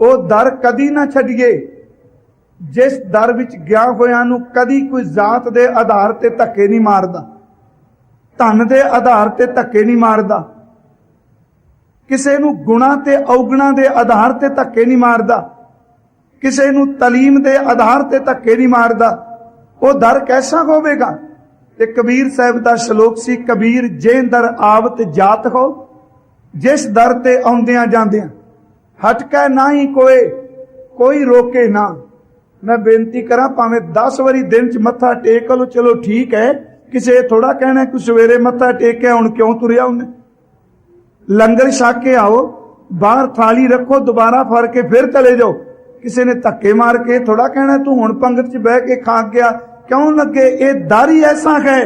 ਉਹ ਦਰ ਕਦੀ ਨਾ ਛੱਡੀਏ। ਜਿਸ ਦਰ ਵਿੱਚ ਗਿਆ ਹੋਇਆਂ ਨੂੰ ਕਦੀ ਕੋਈ ਜ਼ਾਤ ਦੇ ਆਧਾਰ ਤੇ ਧੱਕੇ ਨਹੀਂ ਮਾਰਦਾ। ਧਨ ਦੇ ਆਧਾਰ ਤੇ ਧੱਕੇ ਨਹੀਂ ਮਾਰਦਾ। ਕਿਸੇ ਨੂੰ ਗੁਣਾ ਤੇ ਔਗਣਾ ਦੇ ਆਧਾਰ ਤੇ ਧੱਕੇ ਨਹੀਂ ਮਾਰਦਾ। ਕਿਸੇ ਨੂੰ ਤਾਲੀਮ ਦੇ ਆਧਾਰ ਤੇ ਧੱਕੇ ਨਹੀਂ ਮਾਰਦਾ। ਉਹ ਦਰ ਕੈਸਾ ਹੋਵੇਗਾ? ਤੇ ਕਬੀਰ ਸਾਹਿਬ ਦਾ ਸ਼ਲੋਕ ਸੀ, ਕਬੀਰ ਜੇ ਦਰ ਆਵਤ ਜਾਤ ਹੋ, ਜਿਸ ਦਰ ਤੇ ਆਉਂਦਿਆਂ ਜਾਂਦਿਆਂ। ਹਟਕੈ ਨਹੀਂ ਕੋਏ, ਕੋਈ ਰੋਕੇ ਨਾ। ਮੈਂ ਬੇਨਤੀ ਕਰਾਂ, ਭਾਵੇਂ 10 ਵਾਰੀ ਦਿਨ ਚ ਮੱਥਾ ਟੇਕ ਲਓ, ਚਲੋ ਠੀਕ ਹੈ। ਕਿਸੇ ਥੋੜਾ ਕਹਿਣਾ ਕਿ ਸਵੇਰੇ ਮੱਥਾ ਟੇਕਿਆ, ਹੁਣ ਕਿਉਂ ਤੁਰਿਆ ਉਹਨੇ? ਲੰਗਰ ਛਕ ਕੇ ਆਓ, ਬਾਹਰ ਥਾਲੀ ਰੱਖੋ, ਦੁਬਾਰਾ ਫੜ ਕੇ ਫਿਰ ਚਲੇ ਜਾਓ। ਕਿਸੇ ਨੇ ਧੱਕੇ ਮਾਰ ਕੇ ਥੋੜਾ ਕਹਿਣਾ ਤੂੰ ਹੁਣ ਪੰਗਤ 'ਚ ਬਹਿ ਕੇ ਖਾ ਗਿਆ, ਕਿਉਂ ਲੱਗੇ? ਇਹ ਦਾਰੀ ਹੀ ਐਸਾ ਹੈ,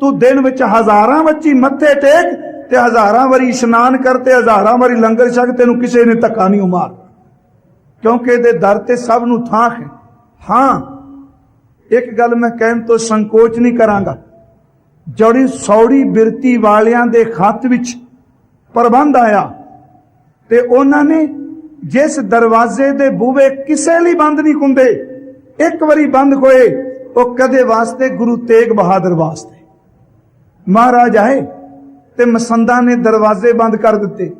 ਤੂੰ ਦਿਨ ਵਿੱਚ ਹਜ਼ਾਰਾਂ ਬੱਚੀ ਮੱਥੇ ਟੇਕ ਤੇ ਹਜ਼ਾਰਾਂ ਵਾਰੀ ਇਸ਼ਨਾਨ ਕਰ ਤੇ ਹਜ਼ਾਰਾਂ ਵਾਰੀ ਲੰਗਰ ਛਕ, ਤੈਨੂੰ ਕਿਸੇ ਨੇ ਧੱਕਾ ਨਹੀਂ ਮਾਰ। ਕਿਉਂਕਿ ਇਹਦੇ ਦਰ ਤੇ ਸਭ ਨੂੰ ਥਾਂ ਹੈ। ਹਾਂ, ਇੱਕ ਗੱਲ ਮੈਂ ਕਹਿਣ ਤੋਂ ਸੰਕੋਚ ਨਹੀਂ ਕਰਾਂਗਾ। ਜਿਹੜੀ ਸੌੜੀ ਬਿਰਤੀ ਵਾਲਿਆਂ ਦੇ ਖੱਤ ਵਿੱਚ ਪ੍ਰਬੰਧ ਆਇਆ ਤੇ ਉਹਨਾਂ ਨੇ ਜਿਸ ਦਰਵਾਜ਼ੇ ਦੇ ਬੂਹੇ ਕਿਸੇ ਲਈ ਬੰਦ ਨਹੀਂ ਹੁੰਦੇ, ਇੱਕ ਵਾਰੀ ਬੰਦ ਹੋਏ, ਉਹ ਕਦੇ ਵਾਸਤੇ ਗੁਰੂ ਤੇਗ ਬਹਾਦਰ ਵਾਸਤੇ। ਮਹਾਰਾਜ ਆਏ ਤੇ ਮਸੰਦਾਂ ਨੇ ਦਰਵਾਜ਼ੇ ਬੰਦ ਕਰ ਦਿੱਤੇ।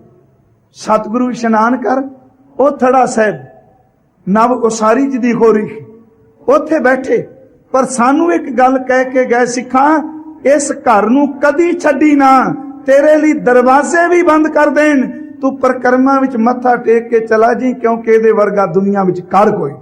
ਸਤਿਗੁਰੂ ਇਸ਼ਨਾਨ ਕਰ, ਉਹ ਥੜਾ ਸਾਹਿਬ, ਨਵ ਉਸਾਰੀ ਜੀ ਦੀ ਹੋ ਰਹੀ ਉੱਥੇ ਬੈਠੇ, ਪਰ ਸਾਨੂੰ ਇੱਕ ਗੱਲ ਕਹਿ ਕੇ ਗਏ ਸਿੱਖਾਂ, ਇਸ ਘਰ ਨੂੰ ਕਦੀ ਛੱਡੀ ਨਾ, ਤੇਰੇ ਲਈ ਦਰਵਾਜ਼ੇ ਵੀ ਬੰਦ ਕਰ ਦੇਣ। ਤੂੰ ਪਰਕਰਮਾ ਵਿੱਚ ਮੱਥਾ ਟੇਕ ਕੇ ਚਲਾ ਜੀ, ਕਿਉਂਕਿ ਇਹਦੇ ਵਰਗਾ ਦੁਨੀਆ ਵਿੱਚ ਕਰ ਕੋਈ